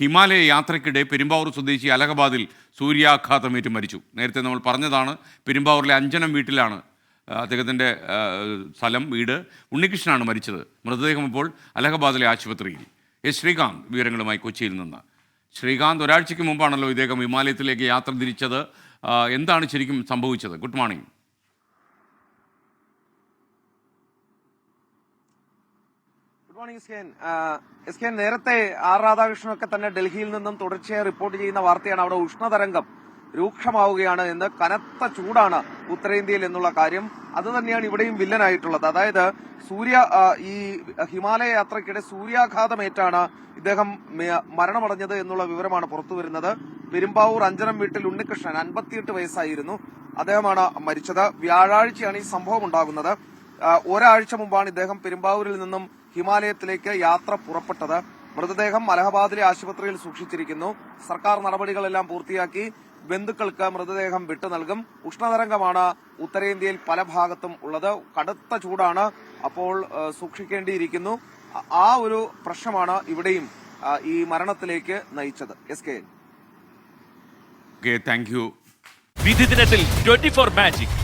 ഹിമാലയ യാത്രയ്ക്കിടെ പെരുമ്പാവൂർ സ്വദേശി അലഹബാദിൽ സൂര്യാഘാതമേറ്റ് മരിച്ചു. നേരത്തെ നമ്മൾ പറഞ്ഞതാണ് പെരുമ്പാവൂരിലെ അഞ്ചനം വീട്ടിലാണ് അദ്ദേഹത്തിന്റെ സ്ഥലം വീട്. ഉണ്ണികൃഷ്ണനാണ് മരിച്ചത്. മൃതദേഹം ഇപ്പോൾ അലഹബാദിലെ ആശുപത്രിയിൽ. എസ് ശ്രീകാന്ത് വിവരങ്ങളുമായി കൊച്ചിയിൽ നിന്ന്. ശ്രീകാന്ത് ഒരാഴ്ചയ്ക്ക് മുമ്പാണല്ലോ ഇദ്ദേഹം ഹിമാലയത്തിലേക്ക് യാത്ര തിരിച്ചത്. എന്താണ് ശരിക്കും സംഭവിച്ചത്? Good morning. Good morning S K S K നേരത്തെ ആർ രാധാകൃഷ്ണനൊക്കെ തന്നെ ഡൽഹിയിൽ നിന്നും തുടർച്ചയായി റിപ്പോർട്ട് ചെയ്യുന്ന വാർത്തയാണ് അവിടെ ഉഷ്ണതരംഗം രൂക്ഷമാവുകയാണ് എന്ന് കനത്ത ചൂടാണ് ഉത്തരേന്ത്യയിൽ എന്നുള്ള കാര്യം. അത് തന്നെയാണ് ഇവിടെയും വില്ലനായിട്ടുള്ളത്. അതായത് സൂര്യ ഈ ഹിമാലയ യാത്രയ്ക്കിടെ സൂര്യാഘാതമേറ്റാണ് ഇദ്ദേഹം മരണമടഞ്ഞത് എന്നുള്ള വിവരമാണ് പുറത്തു വരുന്നത്. പെരുമ്പാവൂർ അഞ്ചനം വീട്ടിൽ ഉണ്ണികൃഷ്ണൻ അൻപത്തിയെട്ട് വയസ്സായിരുന്നു. അദ്ദേഹമാണ് മരിച്ചത്. വ്യാഴാഴ്ചയാണ് ഈ സംഭവം ഉണ്ടാകുന്നത്. ഒരാഴ്ച മുമ്പാണ് ഇദ്ദേഹം പെരുമ്പാവൂരിൽ നിന്നും ഹിമാലയത്തിലേക്ക് യാത്ര പുറപ്പെട്ടത്. മൃതദേഹം അലഹബാദിലെ ആശുപത്രിയിൽ സൂക്ഷിച്ചിരിക്കുന്നു. സർക്കാർ നടപടികളെല്ലാം പൂർത്തിയാക്കി ബന്ധുക്കൾക്ക് മൃതദേഹം വിട്ടു നൽകും. ഉഷ്ണതരംഗമാണ് ഉത്തരേന്ത്യയിൽ പല ഭാഗത്തും ഉള്ളത്. കടുത്ത ചൂടാണ് അപ്പോൾ സൂക്ഷിക്കേണ്ടിയിരിക്കുന്നു. ആ- ഒരു പ്രശ്നമാണ് ഇവിടെയും ഈ മരണത്തിലേക്ക് നയിച്ചത്. എസ് കെ താങ്ക് യു വിധി ദിനത്തിൽ ട്വന്റി ഫോർ മാജിക്